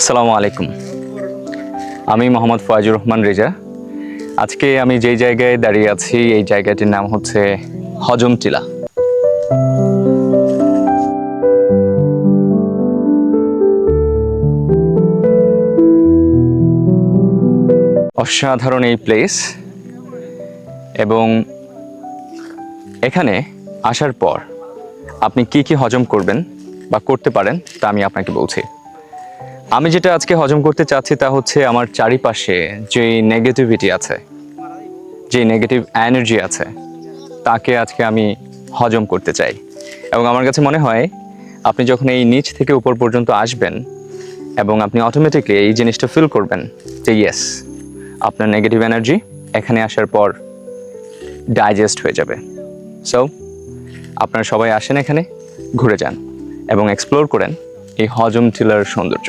আসসালামু আলাইকুম। আমি মোহাম্মদ ফয়াজুর রহমান রেজা। আজকে আমি যেই জায়গায় দাঁড়িয়ে আছি, এই জায়গাটির নাম হচ্ছে হজম টিলা। অসাধারণ এই প্লেস এবং এখানে আসার পর আপনি কি কি হজম করবেন বা করতে পারেন তা আমি আপনাকে বলছি। আমি যেটা আজকে হজম করতে চাচ্ছি তা হচ্ছে আমার চারিপাশে যে নেগেটিভিটি আছে যে নেগেটিভ এনার্জি আছে, তাকে আজকে আমি হজম করতে চাই। এবং আমার কাছে মনে হয়, আপনি যখন এই নিচ থেকে উপর পর্যন্ত আসবেন এবং আপনি অটোমেটিকলি এই জিনিসটা ফিল করবেন, যে ইয়েস আপনার নেগেটিভ এনার্জি এখানে আসার পর ডাইজেস্ট হয়ে যাবে। সো আপনারা সবাই আসেন এখানে, ঘুরে যান এবং এক্সপ্লোর করেন এই হজম টিলার সৌন্দর্য।